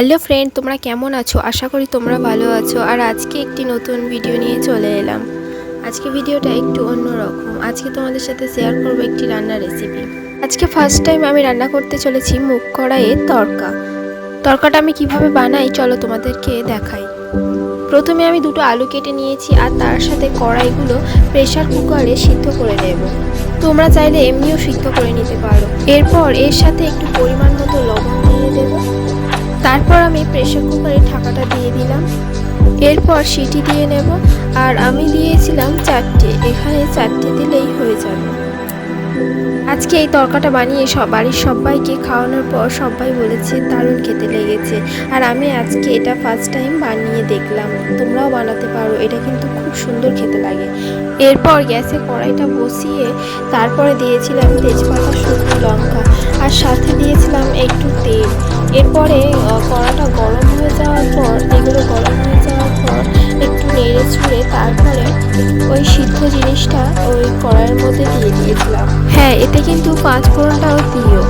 Hello friend, তোমরা কেমন আছো? আশা করি তোমরা ভালো আছো। আর আজকে একটি নতুন ভিডিও নিয়ে চলে এলাম। আজকে ভিডিওটা একটু অন্যরকম। আজকে তোমাদের সাথে শেয়ার করব একটি রান্নার রেসিপি আজকে ফার্স্ট টাইম আমি রান্না করতে চলেছি মুখ কড়াইয়ের তরকা। তরকাটা আমি কীভাবে বানাই চলো তোমাদেরকে দেখাই। প্রথমে আমি দুটো আলু কেটে নিয়েছি আর তার সাথে কড়াইগুলো প্রেশার কুকারে সিদ্ধ করে নেব। তোমরা চাইলে এমনিও সিদ্ধ করে নিতে পারো। এরপর এর সাথে একটু পরিমাণ মতো লবণ দিয়ে দেবো। তারপর আমি প্রেসার কুকারে ঢাকাটা দিয়ে দিলাম। এরপর সিটি দিয়ে নেব আর আমি দিয়েছিলাম চারটে। এখানে চারটে দিলেই হয়ে যাবে। আজকে এই তরকাটা বানিয়ে সব বাড়ির সবাইকে খাওয়ানোর পর সবাই বলেছে, দারুণ খেতে লেগেছে। আর আমি আজকে এটা ফার্স্ট টাইম বানিয়ে দেখলাম। তোমরাও বানাতে পারো, এটা কিন্তু খুব সুন্দর খেতে লাগে। এরপর গ্যাসে কড়াইটা বসিয়ে তারপরে দিয়েছিলাম তেজপাতা, শুকনো লঙ্কা আর সাথে দিয়েছিলাম একটু তেল। এরপরে কড়াটা গরম হয়ে যাওয়ার পর এগুলো গরম হয়ে যাওয়ার পর একটু নেড়ে ছুঁড়ে তারপরে ওই সিদ্ধ জিনিসটা ওই কড়াইয়ের মধ্যে দিয়ে দিয়েছিলাম। হ্যাঁ এতে কিন্তু পাঁচ ফোড়নটাও দিও।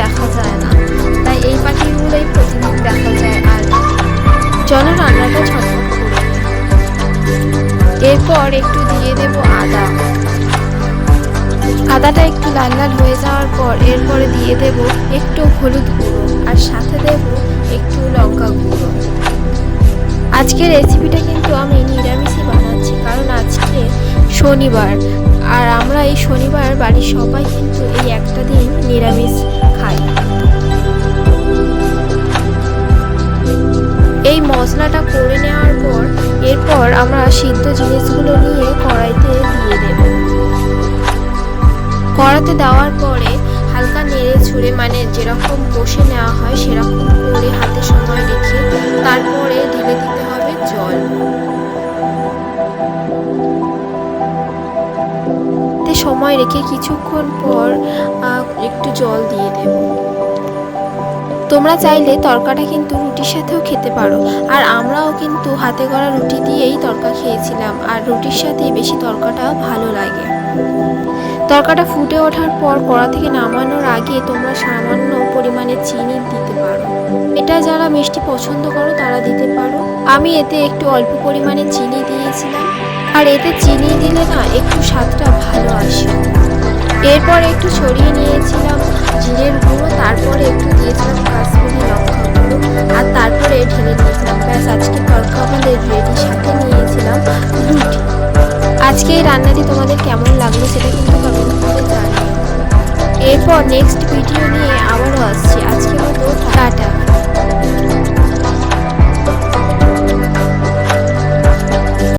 দেখা যায় না। তাই এই পাখিগুলোই প্রতিদিন দেখা যায় আর চলো রান্নাটা ছটফট এরপর একটু দিয়ে দেব আদা। আদাটা একটু লাল লাল হয়ে যাওয়ার পর এরপরে দিয়ে দেব একটু হলুদ গুঁড়ো আর সাথে দেব একটু লঙ্কা গুঁড়ো। আজকের রেসিপিটা কিন্তু আমি নিরামিষই বানাচ্ছি, কারণ আজকে শনিবার। আর আমরা এই শনিবার বাড়ির সবাই কিন্তু এই একটা দিন নিরামিষ এই মশলাটা করে নেওয়ার পর এরপর আমরা সিদ্ধ জিনিসগুলো নিয়ে কড়াইতে দিয়ে দেব। কড়াতে দেওয়ার পরে হালকা নেড়ে ছুঁড়ে মানে যেরকম কষে নেওয়া হয় সেরকম করে হাতে সময় রেখে তারপরে ঢেলে দিতে হবে জল। সময় রেখে কিছুক্ষণ পর একটু জল দিয়ে দেব। তোমরা চাইলে তরকাটা কিন্তু রুটির সাথেও খেতে পারো। আর আমরাও কিন্তু হাতে গড়া রুটি দিয়েই তরকা খেয়েছিলাম, আর রুটির সাথে বেশি তরকাটা ভালো লাগে। তরকাটা ফুটে ওঠার পর কড়া থেকে নামানোর আগে তোমরা সামান্য পরিমাণে চিনি দিতে পারো। এটা যারা মিষ্টি পছন্দ করো তারা দিতে পারো। আমি এতে একটু অল্প পরিমাণে চিনি দিয়েছিলাম, আর এতে চিনি দিলে না একটু স্বাদটা ভালো আসে। এরপর একটু ছড়িয়ে নিয়েছিলাম জিরের গুঁড়ো, তারপরে একটু দিয়েছিলাম কাশ্মীরি লঙ্কা গুঁড়ো, আর তারপরে ঢেলে দিয়েছিলাম ব্যাস, আজকে তরকা আমাদের রেডি সাথে নিয়েছিলাম রুটি আজকে এই রান্নাটি তোমাদের কেমন লাগল সেটা কিন্তু কমেন্ট করে জানিও। এরপর নেক্সট ভিডিও নিয়ে আবারও আসছি। আজকে মতো